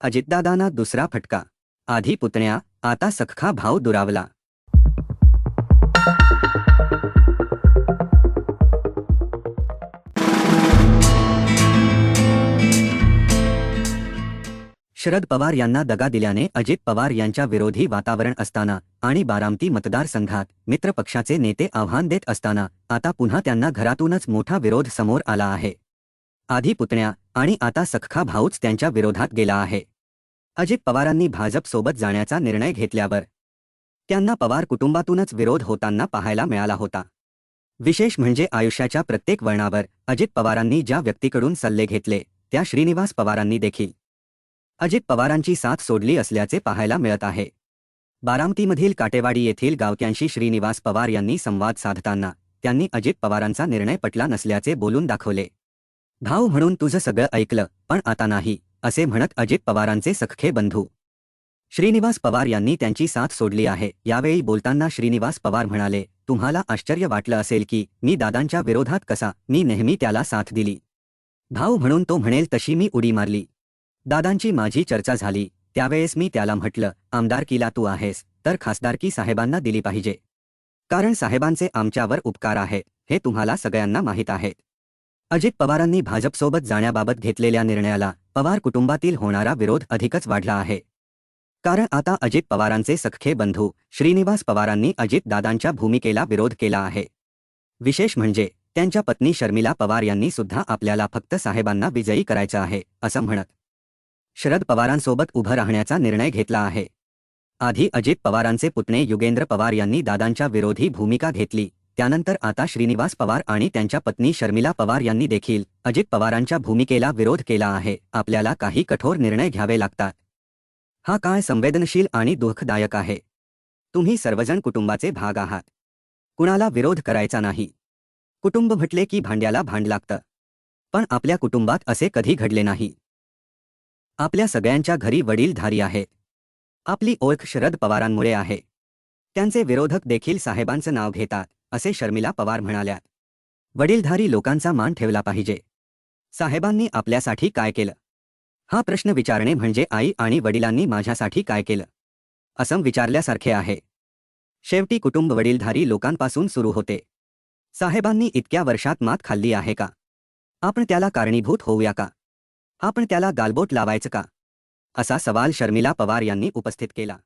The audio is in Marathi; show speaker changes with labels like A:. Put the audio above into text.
A: अजितदादांना दुसरा फटका. आधी पुतण्या आता सख्खा भाव दुरावला. शरद पवार यांना दगा दिल्याने अजित पवार यांच्या विरोधी वातावरण असताना आणि बारामती मतदारसंघात मित्र पक्षाचे नेते आव्हान देत असताना आता पुन्हा त्यांना घरातूनच मोठा विरोध समोर आला आहे. आधी पुतण्या आणि आता सख्खा भाऊच त्यांच्या विरोधात गेला आहे. अजित पवारांनी भाजपसोबत जाण्याचा निर्णय घेतल्यावर त्यांना पवार कुटुंबातूनच विरोध होताना पाहायला मिळाला होता. विशेष म्हणजे आयुष्याच्या प्रत्येक वळणावर अजित पवारांनी ज्या व्यक्तीकडून सल्ले घेतले त्या श्रीनिवास पवारांनी देखील. अजित पवारांची साथ सोडली असल्याचे पाहायला मिळत आहे. बारामतीमधील काटेवाडी येथील गावक्यांशी श्रीनिवास पवार यांनी संवाद साधताना त्यांनी अजित पवारांचा निर्णय पटला नसल्याचे बोलून दाखवले. भाऊ म्हणून तुझं सगळं ऐकलं पण आता नाही असे म्हणत अजित पवारांचे सख्खे बंधू. श्रीनिवास पवार यांनी त्यांची साथ सोडली आहे. यावेळी बोलताना श्रीनिवास पवार म्हणाले तुम्हाला आश्चर्य वाटलं असेल की मी दादांच्या विरोधात कसा मी नेहमी त्याला साथ दिली. भाऊ म्हणून तो म्हणेल तशी मी उडी मारली. दादांची माझी चर्चा झाली. त्यावेळेस मी त्याला म्हटलं आमदारकीला तू आहेस तर खासदारकी साहेबांना दिली पाहिजे. कारण साहेबांचे आमच्यावर उपकार आहे हे तुम्हाला सगळ्यांना माहीत आहेत अजित पवारांनी भाजपसोबत जाण्याबाबत घेतलेल्या निर्णयाला पवार कुटुंबातील होणारा विरोध अधिकच वाढला आहे. कारण आता अजित पवारांचे सख्खे बंधू श्रीनिवास पवारांनी अजित दादांच्या भूमिकेला विरोध केला आहे. विशेष म्हणजे त्यांच्या पत्नी शर्मिला पवार यांनी सुद्धा आपल्याला फक्त साहेबांना विजयी करायचं आहे असं म्हणत. शरद पवारांसोबत उभं राहण्याचा निर्णय घेतला आहे. आधी अजित पवारांचे पुतणे युगेंद्र पवार यांनी दादांच्या विरोधी भूमिका घेतली त्यानंतर आता श्रीनिवास पवार आणि त्यांच्या पत्नी शर्मिला पवार यांनी देखील अजित पवारांच्या भूमिकेला विरोध केला आहे. आपल्याला काही कठोर निर्णय घ्यावे लागतात. हा काळ संवेदनशील आणि दुःखदायक आहे. तुम्ही सर्वजण कुटुंबाचे भाग आहात. कुणाला विरोध करायचा नाही. कुटुंब म्हटले की भांड्याला भांड लागतं. पण आपल्या कुटुंबात असे कधी घडले नाही. आपल्या सगळ्यांच्या घरी वडीलधारी आहे. आपली ओळख शरद पवारांमुळे आहे. त्यांचे विरोधक देखील साहेबांचं नाव घेतात. असे शर्मिला पवार म्हणाल्या. वडीलधारी लोकांचा मान ठेवला पाहिजे. साहेबांनी आपल्यासाठी काय केलं? हा प्रश्न विचारणे म्हणजे आई आणि वडिलांनी माझ्यासाठी काय केलं? असं विचारल्यासारखे आहे. शेवटी कुटुंब वडीलधारी लोकांपासून सुरू होते. साहेबांनी इतक्या वर्षात मात खाल्ली आहे का? आपण त्याला कारणीभूत होऊया का? आपण त्याला गालबोट लावायचं का? असा सवाल शर्मिला पवार यांनी उपस्थित केला.